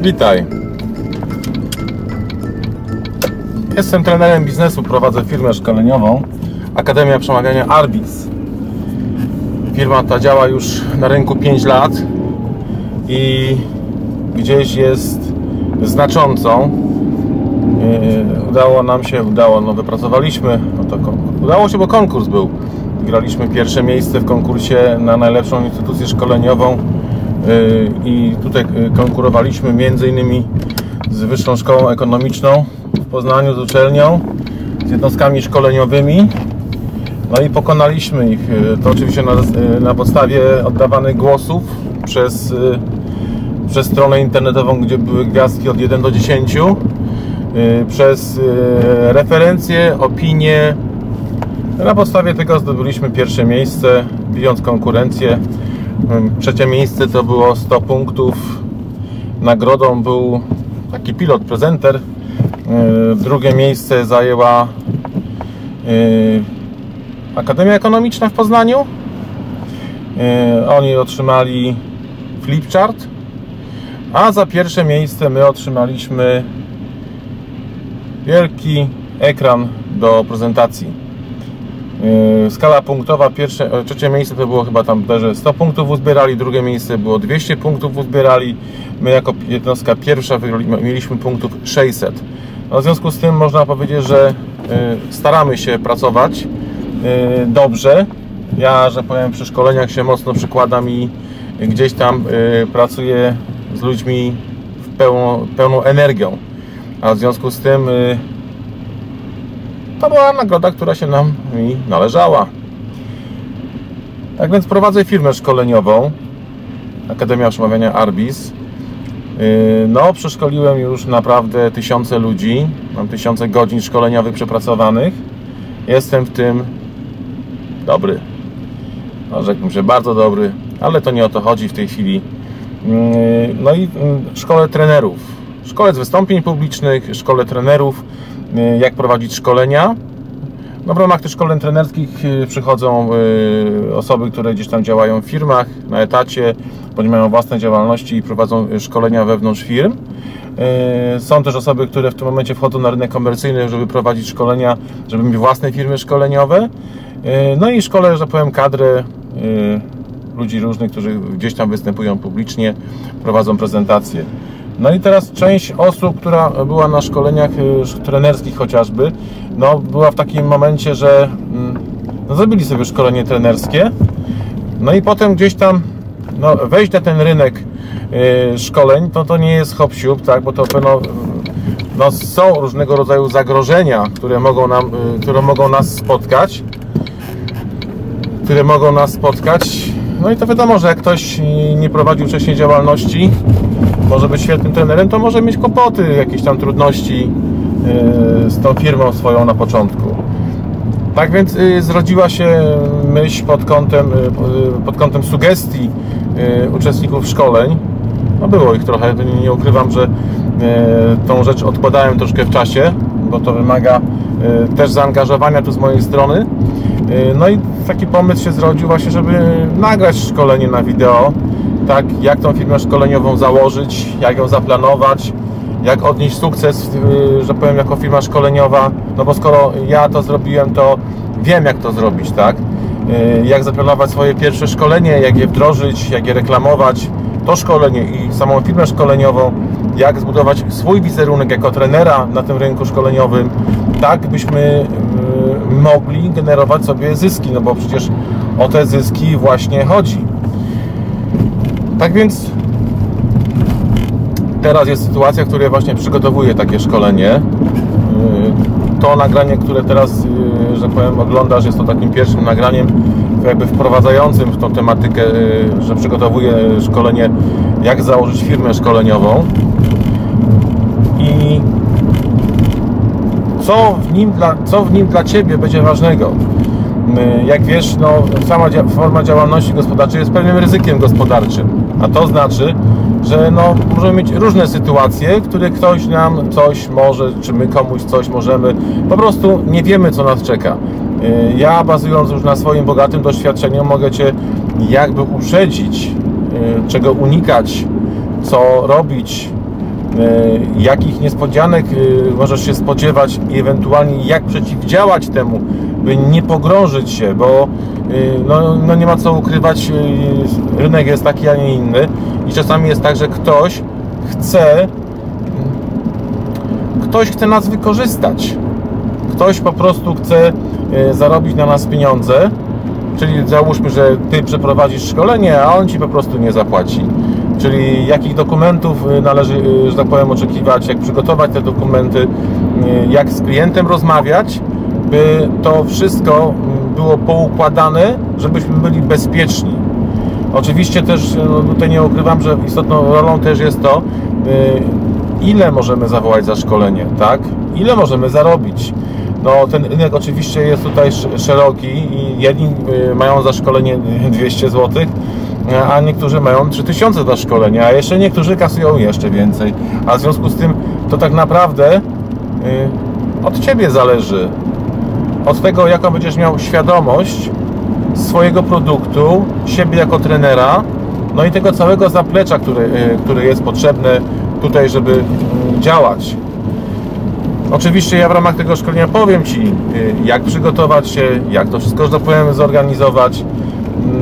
Witaj. Jestem trenerem biznesu, prowadzę firmę szkoleniową Akademia Przemawiania Arbis. Firma ta działa już na rynku 5 lat i gdzieś jest znaczącą. Yy, Udało nam się, udało, no wypracowaliśmy, no to udało się, bo konkurs był. Graliśmy pierwsze miejsce w konkursie na najlepszą instytucję szkoleniową yy, i tutaj yy, konkurowaliśmy między innymi z Wyższą Szkołą Ekonomiczną w Poznaniu, z uczelnią, z jednostkami szkoleniowymi. No i pokonaliśmy ich. To oczywiście na, na podstawie oddawanych głosów przez, przez stronę internetową, gdzie były gwiazdki od 1 do 10, yy, przez yy, referencje, opinie. Na podstawie tego zdobyliśmy pierwsze miejsce, bijąc konkurencję. Trzecie miejsce to było 100 punktów. Nagrodą był taki pilot, prezenter. Yy, Drugie miejsce zajęła Akademia Ekonomiczna w Poznaniu. Oni otrzymali flipchart, a za pierwsze miejsce my otrzymaliśmy wielki ekran do prezentacji. Yy, Skala punktowa, pierwsze, e, trzecie miejsce to było chyba tam że 100 punktów uzbierali, drugie miejsce było 200 punktów uzbierali. My jako jednostka pierwsza mieliśmy punktów 600. No, w związku z tym można powiedzieć, że yy, staramy się pracować yy, dobrze. Ja, że powiem, przy szkoleniach się mocno przykładam i gdzieś tam pracuję z ludźmi w pełną, pełną energią. A w związku z tym yy, to była nagroda, która się nam mi należała. Tak więc prowadzę firmę szkoleniową Akademia Przemawiania Arbis. Yy, No, przeszkoliłem już naprawdę tysiące ludzi. Mam tysiące godzin szkoleniowych przepracowanych. Jestem w tym dobry. No, rzekłbym, że bardzo dobry, ale to nie o to chodzi w tej chwili. Yy, No i yy, szkole trenerów. Szkole z wystąpień publicznych, szkole trenerów, yy, jak prowadzić szkolenia. No w ramach tych szkoleń trenerskich yy, przychodzą yy, osoby, które gdzieś tam działają w firmach, na etacie, bądź mają własne działalności i prowadzą szkolenia wewnątrz firm. Są też osoby, które w tym momencie wchodzą na rynek komercyjny, żeby prowadzić szkolenia, żeby mieć własne firmy szkoleniowe. No i szkole, że powiem, kadrę ludzi różnych, którzy gdzieś tam występują publicznie, prowadzą prezentacje. No i teraz część osób, która była na szkoleniach y, trenerskich chociażby, no była w takim momencie, że mm, no, zrobili sobie szkolenie trenerskie, no i potem gdzieś tam no, wejść na ten rynek y, szkoleń, to to nie jest hop tak, bo to pewno no, są różnego rodzaju zagrożenia, które mogą, nam, y, które mogą nas spotkać które mogą nas spotkać. No i to wiadomo, że jak ktoś nie prowadził wcześniej działalności, może być świetnym trenerem, to może mieć kłopoty, jakieś tam trudności yy, z tą firmą swoją na początku. Tak więc yy, zrodziła się myśl pod kątem, yy, pod kątem sugestii uczestników szkoleń. No było ich trochę, nie, ukrywam, że yy, tą rzecz odkładałem troszkę w czasie, bo to wymaga yy, też zaangażowania tu z mojej strony. Yy, No i taki pomysł się zrodził właśnie, żeby nagrać szkolenie na wideo, tak, jak tą firmę szkoleniową założyć, jak ją zaplanować, jak odnieść sukces, yy, że powiem, jako firma szkoleniowa, no bo skoro ja to zrobiłem, to wiem, jak to zrobić, tak, Yy, jak zaplanować swoje pierwsze szkolenie, jak je wdrożyć, jak je reklamować, to szkolenie i samą firmę szkoleniową, jak zbudować swój wizerunek jako trenera na tym rynku szkoleniowym, tak byśmy mogli generować sobie zyski, no bo przecież o te zyski właśnie chodzi. Tak więc teraz jest sytuacja, w której właśnie przygotowuję takie szkolenie. Yy, To nagranie, które teraz, yy, że powiem, oglądasz, jest to takim pierwszym nagraniem jakby wprowadzającym w tą tematykę, yy, że przygotowuję szkolenie, jak założyć firmę szkoleniową. I co w nim dla, co w nim dla Ciebie będzie ważnego? Jak wiesz, no, sama forma działalności gospodarczej jest pewnym ryzykiem gospodarczym, a to znaczy, że no, możemy mieć różne sytuacje, w których ktoś nam coś może, czy my komuś coś możemy, po prostu nie wiemy, co nas czeka. Y, ja bazując już na swoim bogatym doświadczeniu mogę Cię jakby uprzedzić, y, czego unikać, co robić, jakich niespodzianek możesz się spodziewać i ewentualnie jak przeciwdziałać temu, by nie pogrążyć się, bo no, no nie ma co ukrywać, rynek jest taki, a nie inny. I czasami jest tak, że ktoś chce ktoś chce nas wykorzystać. Ktoś po prostu chce e, zarobić na nas pieniądze, czyli załóżmy, że Ty przeprowadzisz szkolenie, a on Ci po prostu nie zapłaci. Czyli jakich dokumentów e, należy, e, że tak powiem, oczekiwać, jak przygotować te dokumenty, jak z klientem rozmawiać, by to wszystko było poukładane, żebyśmy byli bezpieczni. Oczywiście też no tutaj nie ukrywam, że istotną rolą też jest to, ile możemy zawołać za szkolenie, tak? Ile możemy zarobić. No, ten rynek oczywiście jest tutaj szeroki i jedni y, mają za szkolenie 200 zł, a niektórzy mają 3000 za szkolenie, a jeszcze niektórzy kasują jeszcze więcej. A w związku z tym to tak naprawdę y, od Ciebie zależy. Od tego, jaką będziesz miał świadomość swojego produktu, siebie jako trenera, no i tego całego zaplecza, który, y, który jest potrzebne tutaj, żeby mm, działać. Oczywiście ja w ramach tego szkolenia powiem Ci, y, jak przygotować się, jak to wszystko, że tak powiem, zorganizować.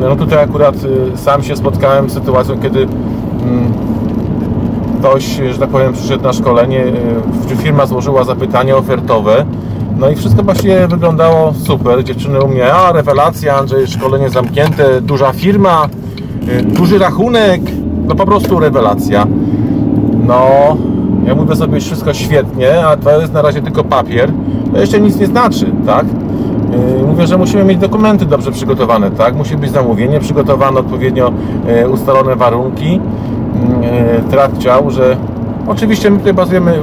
No tutaj akurat y, sam się spotkałem z sytuacją, kiedy mm, ktoś, że tak powiem, przyszedł na szkolenie, y, firma złożyła zapytanie ofertowe, no i wszystko właśnie wyglądało super. Dziewczyny u mnie, a rewelacja, Andrzej, szkolenie zamknięte, duża firma, duży rachunek, no po prostu rewelacja. No, ja mówię sobie wszystko świetnie, a to jest na razie tylko papier, to jeszcze nic nie znaczy, tak? Yy, mówię, że musimy mieć dokumenty dobrze przygotowane, tak? Musi być zamówienie przygotowane, odpowiednio yy, ustalone warunki. Yy, Trat chciał, że oczywiście my tutaj bazujemy,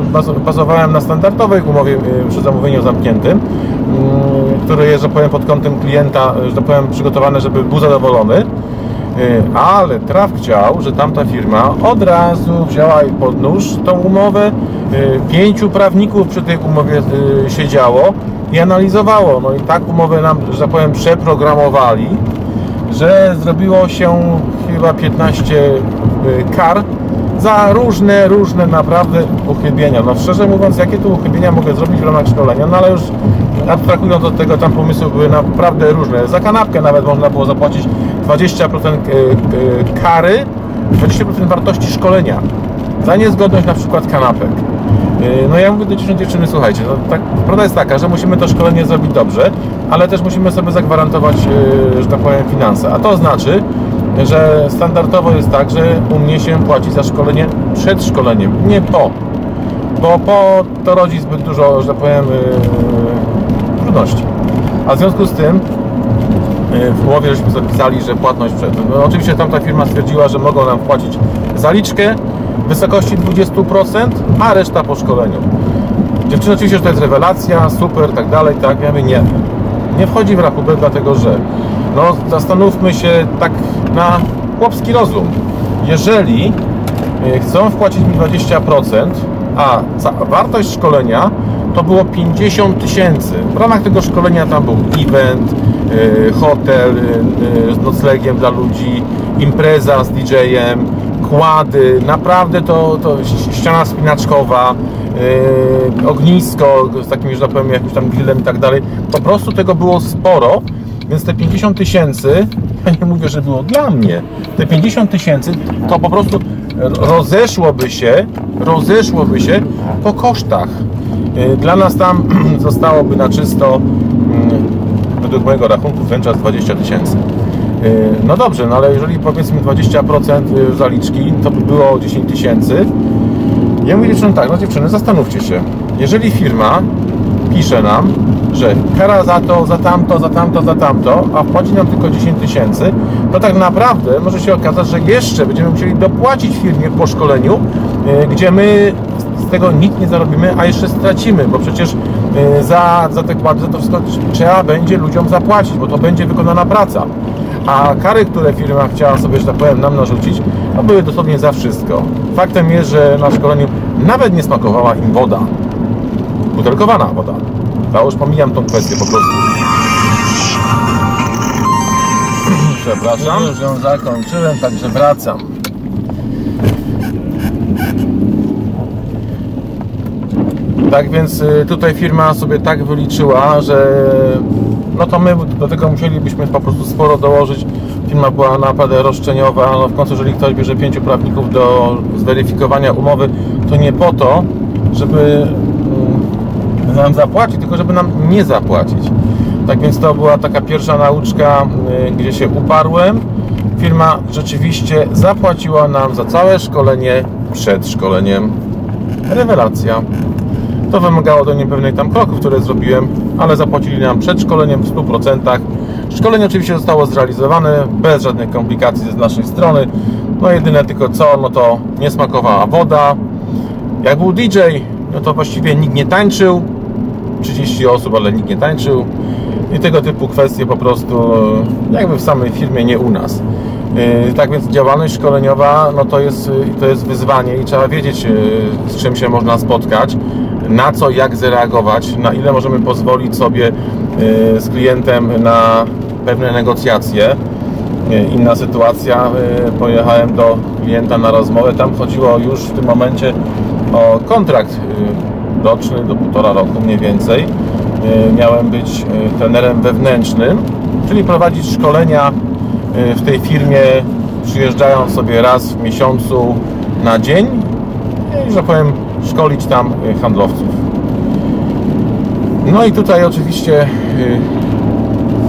bazowałem na standardowej umowie przy zamówieniu zamkniętym, które jest, że powiem, pod kątem klienta, że tak powiem, przygotowane, żeby był zadowolony Y, ale traf chciał, że tamta firma od razu wzięła pod nóż tą umowę. Y, pięciu prawników przy tej umowie y, siedziało i analizowało. No i tak umowę nam, że tak powiem, przeprogramowali, że zrobiło się chyba 15 kar za różne, różne naprawdę uchybienia. No szczerze mówiąc, jakie tu uchybienia mogę zrobić w ramach szkolenia, no ale już abstrahując od tego, tam pomysły były naprawdę różne. Za kanapkę nawet można było zapłacić 20% e, e, kary, 20% wartości szkolenia za niezgodność na przykład kanapek. E, no ja mówię do dziewczyn, dziewczyny, słuchajcie, no tak, prawda jest taka, że musimy to szkolenie zrobić dobrze, ale też musimy sobie zagwarantować, że tak powiem, finanse. A to znaczy, że standardowo jest tak, że u mnie się płaci za szkolenie przed szkoleniem, nie po. Bo po to rodzi zbyt dużo, że tak powiem, trudności. A w związku z tym w umowie żeśmy zapisali, że płatność przed. No, oczywiście tamta firma stwierdziła, że mogą nam wpłacić zaliczkę w wysokości 20%, a reszta po szkoleniu. Dziewczyny oczywiście, że to jest rewelacja, super, tak dalej, tak, ja mówię, nie. Nie wchodzi w rachubę, dlatego że no zastanówmy się tak na chłopski rozum. Jeżeli y, chcą wpłacić mi 20%, a wartość szkolenia to było 50 tysięcy. W ramach tego szkolenia tam był event, y, hotel y, z noclegiem dla ludzi, impreza z DJ-em, kłady, naprawdę to, to ściana spinaczkowa, yy, ognisko z takim, że tak powiem, jakimś tam grillem i tak dalej. Po prostu tego było sporo, więc te 50 tysięcy, ja nie mówię, że było dla mnie, te 50 tysięcy to po prostu rozeszłoby się, rozeszłoby się po kosztach. Y, dla nas tam zostałoby na czysto, mm, według mojego rachunku, wręcz 20 tysięcy. Y, no dobrze, no ale jeżeli powiedzmy 20% y, zaliczki, to by było 10 tysięcy. Ja mówię dziewczynom tak, no dziewczyny, zastanówcie się. Jeżeli firma pisze nam, że kara za to, za tamto, za tamto, za tamto, a wpłaci nam tylko 10 tysięcy, to tak naprawdę może się okazać, że jeszcze będziemy musieli dopłacić firmie po szkoleniu, gdzie my z tego nic nie zarobimy, a jeszcze stracimy, bo przecież za, za te kłady, za to wszystko trzeba będzie ludziom zapłacić, bo to będzie wykonana praca. A kary, które firma chciała sobie, że tak powiem, nam narzucić, no były dosłownie za wszystko. Faktem jest, że na szkoleniu nawet nie smakowała im woda. Butelkowana woda. Ja już pomijam tą kwestię po prostu. Przepraszam. Już ją zakończyłem, także wracam. Tak więc y, tutaj firma sobie tak wyliczyła, że no to my do tego musielibyśmy po prostu sporo dołożyć. Firma była naprawdę roszczeniowa. No w końcu, jeżeli ktoś bierze pięciu prawników do zweryfikowania umowy, to nie po to, żeby mm, nam zapłacić, tylko żeby nam nie zapłacić. Tak więc to była taka pierwsza nauczka, y, gdzie się uparłem. Firma rzeczywiście zapłaciła nam za całe szkolenie przed szkoleniem. Rewelacja. To wymagało do niej pewnej tam kroków, które zrobiłem, ale zapłacili nam przed szkoleniem w 100%. Szkolenie oczywiście zostało zrealizowane bez żadnych komplikacji z naszej strony. No jedyne tylko co, no to nie smakowała woda. Jak był DJ, no to właściwie nikt nie tańczył. 30 osób, ale nikt nie tańczył. I tego typu kwestie po prostu jakby w samej firmie, nie u nas. Yy, tak więc działalność szkoleniowa no to, jest, to jest wyzwanie i trzeba wiedzieć, z czym się można spotkać na co, jak zareagować, na ile możemy pozwolić sobie y, z klientem na pewne negocjacje. Y, inna sytuacja, y, pojechałem do klienta na rozmowę, tam chodziło już w tym momencie o kontrakt roczny do półtora roku mniej więcej. Miałem być trenerem wewnętrznym, czyli prowadzić szkolenia w tej firmie, przyjeżdżając sobie raz w miesiącu na dzień i, że powiem, szkolić tam y, handlowców. No i tutaj oczywiście y,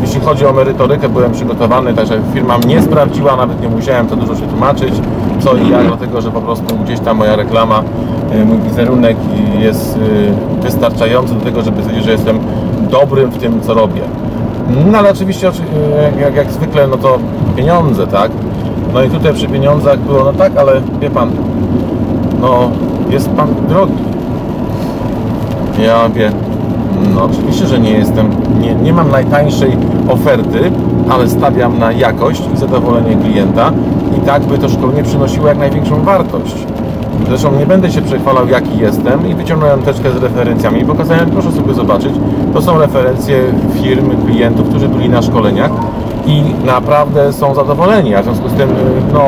jeśli chodzi o merytorykę, byłem przygotowany, także firma mnie sprawdziła, nawet nie musiałem to dużo się tłumaczyć, co i jak, dlatego że po prostu gdzieś tam moja reklama, y, mój wizerunek jest wystarczający do tego, żeby powiedzieć, że jestem dobrym w tym, co robię. No ale oczywiście, jak, jak zwykle, no to pieniądze, tak? No i tutaj przy pieniądzach było, no tak, ale wie Pan, no jest Pan drogi. Ja wiem, no oczywiście, że nie jestem, nie, nie mam najtańszej oferty, ale stawiam na jakość i zadowolenie klienta i tak by to szkolenie przynosiło jak największą wartość. Zresztą nie będę się przechwalał jaki jestem i wyciągnąłem teczkę z referencjami i pokazałem, proszę sobie zobaczyć, to są referencje firm, klientów, którzy byli na szkoleniach i naprawdę są zadowoleni, a w związku z tym, no,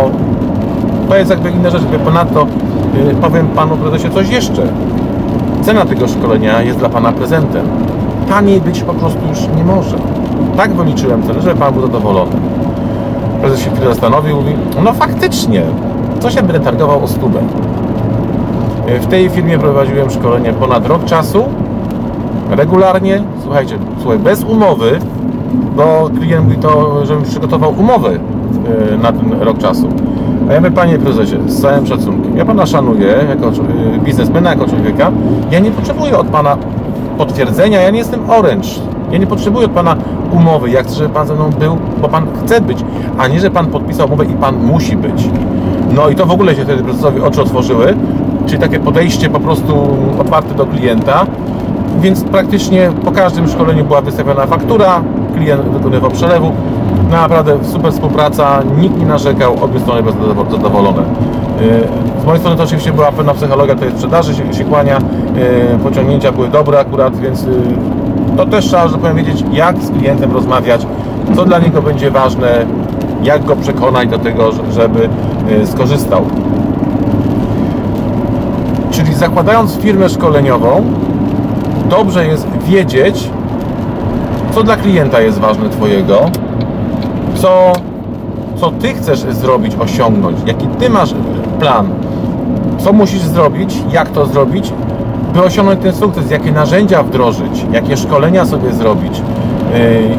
to jest jakby inna rzecz, ponadto Y, powiem Panu Prezesie coś jeszcze. Cena tego szkolenia jest dla Pana prezentem. Taniej być po prostu już nie może. Tak wyliczyłem cenę, żeby Pan był zadowolony. Prezes się chwilę zastanowił mówi, no faktycznie, co się będę targował o stubę. Y, w tej firmie prowadziłem szkolenie ponad rok czasu, regularnie, słuchajcie, słuchaj, bez umowy, bo klient mówi to, żebym przygotował umowę y, na ten rok czasu. Mówię, panie prezesie, z całym szacunkiem, ja pana szanuję jako y, biznesmena, jako człowieka. Ja nie potrzebuję od pana potwierdzenia, ja nie jestem orange. Ja nie potrzebuję od pana umowy. Ja chcę, żeby pan ze mną był, bo pan chce być, a nie, że pan podpisał umowę i pan musi być. No i to w ogóle się wtedy prezesowi oczy otworzyły, czyli takie podejście po prostu otwarte do klienta. Więc praktycznie po każdym szkoleniu była wystawiona faktura, klient wykonywał przelewu, naprawdę super współpraca, nikt nie narzekał, obie strony były zadowolone. Y, z mojej strony to oczywiście była pewna psychologia tej sprzedaży, się, się kłania, y, pociągnięcia były dobre akurat, więc y, to też trzeba, że powiem, wiedzieć, jak z klientem rozmawiać, co dla niego będzie ważne, jak go przekonać do tego, żeby skorzystał. Czyli zakładając firmę szkoleniową, dobrze jest wiedzieć, co dla klienta jest ważne Twojego, co, co Ty chcesz zrobić, osiągnąć, jaki Ty masz plan, co musisz zrobić, jak to zrobić, by osiągnąć ten sukces, jakie narzędzia wdrożyć, jakie szkolenia sobie zrobić, y,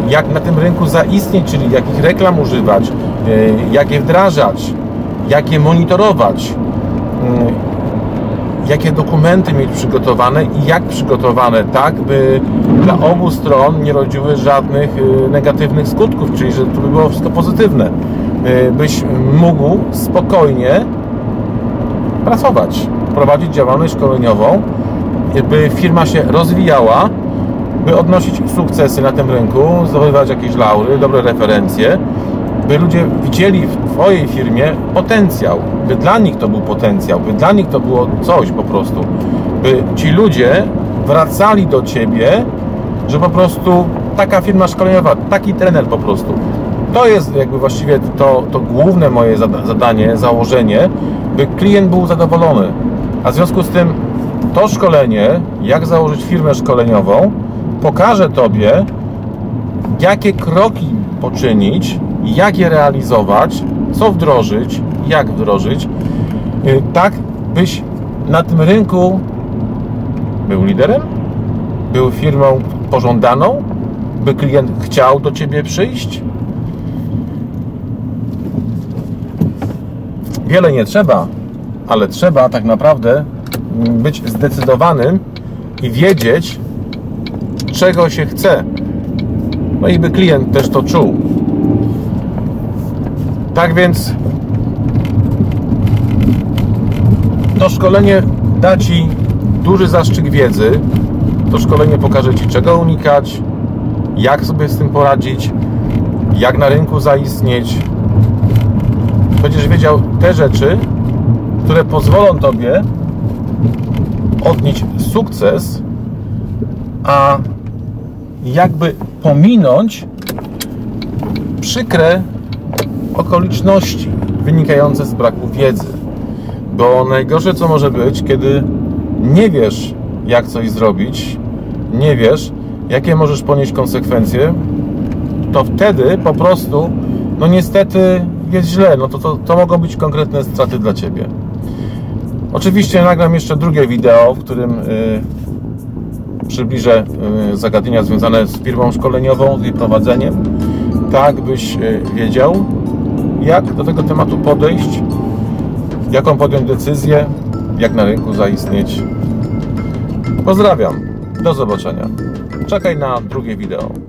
jak na tym rynku zaistnieć, czyli jakich reklam używać, y, jak je wdrażać, jak je monitorować, y, jakie dokumenty mieć przygotowane i jak przygotowane, tak by dla obu stron nie rodziły żadnych y, negatywnych skutków, czyli że to by było wszystko pozytywne. Y, byś mógł spokojnie pracować, prowadzić działalność szkoleniową, by firma się rozwijała, by odnosić sukcesy na tym rynku, zdobywać jakieś laury, dobre referencje by ludzie widzieli w Twojej firmie potencjał, by dla nich to był potencjał, by dla nich to było coś po prostu, by ci ludzie wracali do Ciebie, że po prostu taka firma szkoleniowa, taki trener po prostu. To jest jakby właściwie to, to główne moje zadanie, założenie, by klient był zadowolony. A w związku z tym to szkolenie, jak założyć firmę szkoleniową, pokaże Tobie, jakie kroki poczynić, jak je realizować, co wdrożyć, jak wdrożyć, y, tak byś na tym rynku był liderem, był firmą pożądaną, by klient chciał do Ciebie przyjść. Wiele nie trzeba, ale trzeba tak naprawdę być zdecydowanym i wiedzieć, czego się chce. No i by klient też to czuł. Tak więc to szkolenie da Ci duży zastrzyk wiedzy. To szkolenie pokaże Ci, czego unikać, jak sobie z tym poradzić, jak na rynku zaistnieć. Będziesz wiedział te rzeczy, które pozwolą Tobie odnieść sukces, a jakby pominąć przykre okoliczności wynikające z braku wiedzy. Bo najgorsze, co może być, kiedy nie wiesz, jak coś zrobić, nie wiesz, jakie możesz ponieść konsekwencje, to wtedy po prostu, no niestety jest źle. No to, to, to mogą być konkretne straty dla Ciebie. Oczywiście nagram jeszcze drugie wideo, w którym y, przybliżę y, zagadnienia związane z firmą szkoleniową, z jej prowadzeniem, tak byś y, wiedział, jak do tego tematu podejść, jaką podjąć decyzję, jak na rynku zaistnieć. Pozdrawiam. Do zobaczenia. Czekaj na drugie wideo.